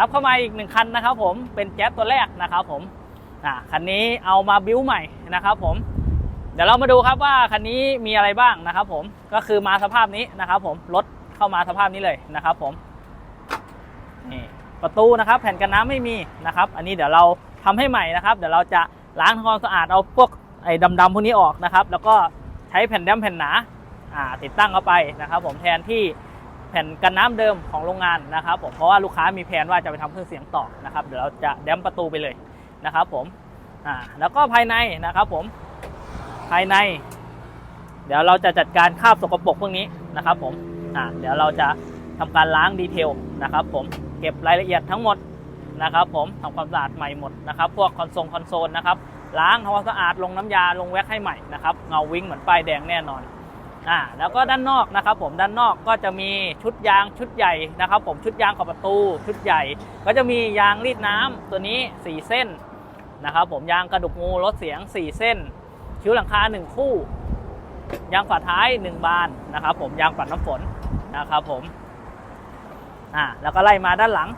รับเข้ามาอีกหนึ่งคันนะครับผมเป็นแจ๊สตัวแรกนะครับผมคันนี้เอามาบิ้วใหม่นะครับผมเดี๋ยวเรามาดูครับว่าคันนี้มีอะไรบ้างนะครับผมก็คือมาสภาพนี้นะครับผมรถเข้ามาสภาพนี้เลยนะครับผมนี่ประตูนะครับแผ่นกันน้ำไม่มีนะครับ อันนี้เดี๋ยวเราทำให้ใหม่นะครับ เดี๋ยวเราจะล้างทำความสะอาดเอาพวกไอ้ดำๆพวกนี้ออกนะครับ แล้วก็ใช้แผ่นดำแผ่นหนาติดตั้งเข้าไปนะครับ ผมแทนที่ แผ่นกันน้ำเดิมของโรงงานนะครับผมเพราะว่าลูกค้ามีแผนว่าจะไปทำเครื่องเสียงต่อนะครับเดี๋ยวเราจะแดมประตูไปเลยนะครับผมอ่าแล้วก็ภายในนะครับผมภายใน เดี๋ยวเราจะจัดการคราบสกปรกพวกนี้นะครับผมอ่าเดี๋ยวเราจะทำการล้างดีเทลนะครับผมเก็บรายละเอียดทั้งหมดนะครับผมทำความสะอาดใหม่หมดนะครับพวกคอนโซลคอนโซลนะครับล้างทำความสะอาดลงน้ำยาลงแว็กให้ใหม่นะครับเงาวิ่งเหมือนป้ายแดงแน่นอน อ่าแล้วก็ด้านนอกนะครับผมด้านนอกก็จะมีชุดยางชุดใหญ่นะครับผมชุดยางขอบประตูชุดใหญ่ ก็จะมียางรีดน้ำตัวนี้ 4 เส้นนะครับผมยางกระดูกงูลดเสียง 4 เส้น คิ้วหลังคา 1 คู่ ยางฝาท้าย 1 บานนะครับผมยางปัดน้ำฝนนะครับผมอ่าแล้วก็ไล่มาด้านหลัง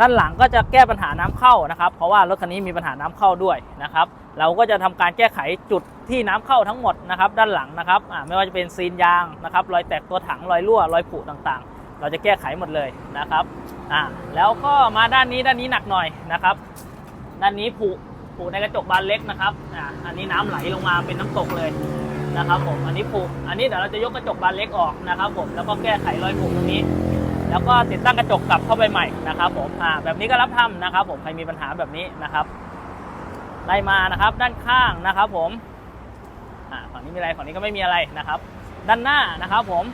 ด้านหลังก็จะแก้ปัญหาน้ำเข้านะครับ เพราะว่ารถคันนี้มีปัญหาน้ำเข้าด้วยนะครับ เราก็จะทำการแก้ไขจุดที่น้ำเข้าทั้งหมดนะครับด้านหลังนะครับไม่ว่าจะเป็นซีนยางนะครับรอยแตกตัวถังรอยรั่วรอยผุต่างๆ เราจะแก้ไขหมดเลยนะครับอ่าแล้วก็มาด้านนี้ด้านนี้หนักหน่อยนะครับ ด้านนี้ผุผุในกระจกบานเล็กนะครับอ่าอันนี้น้ำไหลลงมาเป็นน้ำตกเลยนะครับผมอันนี้ผุอันนี้เดี๋ยวเราจะยกกระจกบานเล็กออกนะครับผมแล้วก็แก้ไขรอยผุตรงนี้ แล้วก็ติดตั้งกระจกกลับเข้าไปใหม่นะครับผมอ่าแบบนี้ก็รับทำนะครับ ผมใครมีปัญหาแบบนี้นะครับไล่มานะครับ ด้านข้างนะครับ ผมอ่าฝั่งนี้มีอะไรฝั่งนี้ก็ไม่มีอะไรนะครับ ด้านหน้านะครับ ผม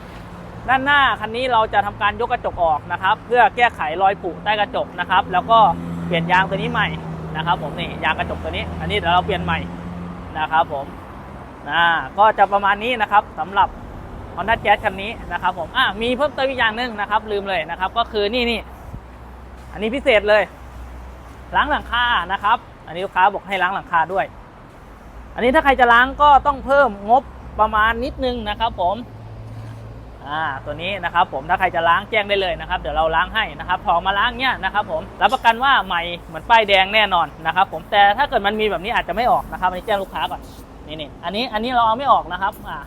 ด้านหน้าคันนี้เราจะทำการยกกระจกออกนะครับ เพื่อแก้ไขรอยผุใต้กระจกนะครับ แล้วก็เปลี่ยนยางตัวนี้ใหม่นะครับ ผมนี่ยางกระจกตัวนี้ อันนี้เดี๋ยวเราเปลี่ยนใหม่นะครับ ผมนะก็จะประมาณนี้นะครับสำหรับ Honda Jazz คันนี้นะครับผมอะมีเพิ่มเติมอีกอย่างหนึ่งนะครับ ลืมเลยนะครับ ก็คือนี่นี่อันนี้พิเศษเลย ล้างหลังคานะครับ อันนี้ลูกค้าบอกให้ล้างหลังคาด้วย อันนี้ถ้าใครจะล้างก็ต้องเพิ่มงบประมาณนิดนึงนะครับ ผมอ่าตัวนี้นะครับผมถ้าใครจะล้างแจ้งได้เลยนะครับ เดี๋ยวเราล้างให้นะครับพอมาล้างเนี้ยนะครับผมรับประกันว่าใหม่เหมือนป้ายแดงแน่นอนนะครับผมแต่ถ้าเกิดมันมีแบบนี้อาจจะไม่ออกนะครับอันนี้แจ้งลูกค้าก่อนนี่นี่อันนี้อันนี้เราเอาไม่ออกนะครับอ่า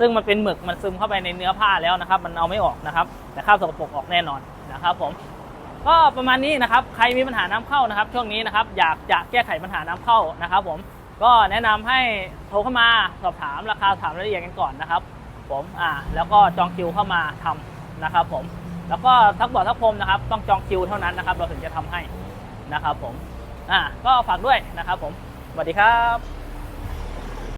ซึ่งมันเป็นหมึกมันซึมเข้าไปในเนื้อผ้าแล้วนะครับ มันเอาไม่ออกนะครับ แต่ข้าวสกปรกออกแน่นอนนะครับผมก็ประมาณนี้นะครับใครมีปัญหาน้ำเข้านะครับ ช่วงนี้นะครับอยากจะแก้ไขปัญหาน้ำเข้านะครับผมก็แนะนำให้โทรเข้ามาสอบถามราคาถามรายละเอียดกันก่อนนะครับ ผมอ่าแล้วก็จองคิวเข้ามาทำนะครับ ผมแล้วก็ทักบอกทักพรมนะครับ ต้องจองคิวเท่านั้นนะครับ เราถึงจะทำให้นะครับ ผมอ่าก็ฝากด้วยนะครับ ผมสวัสดีครับ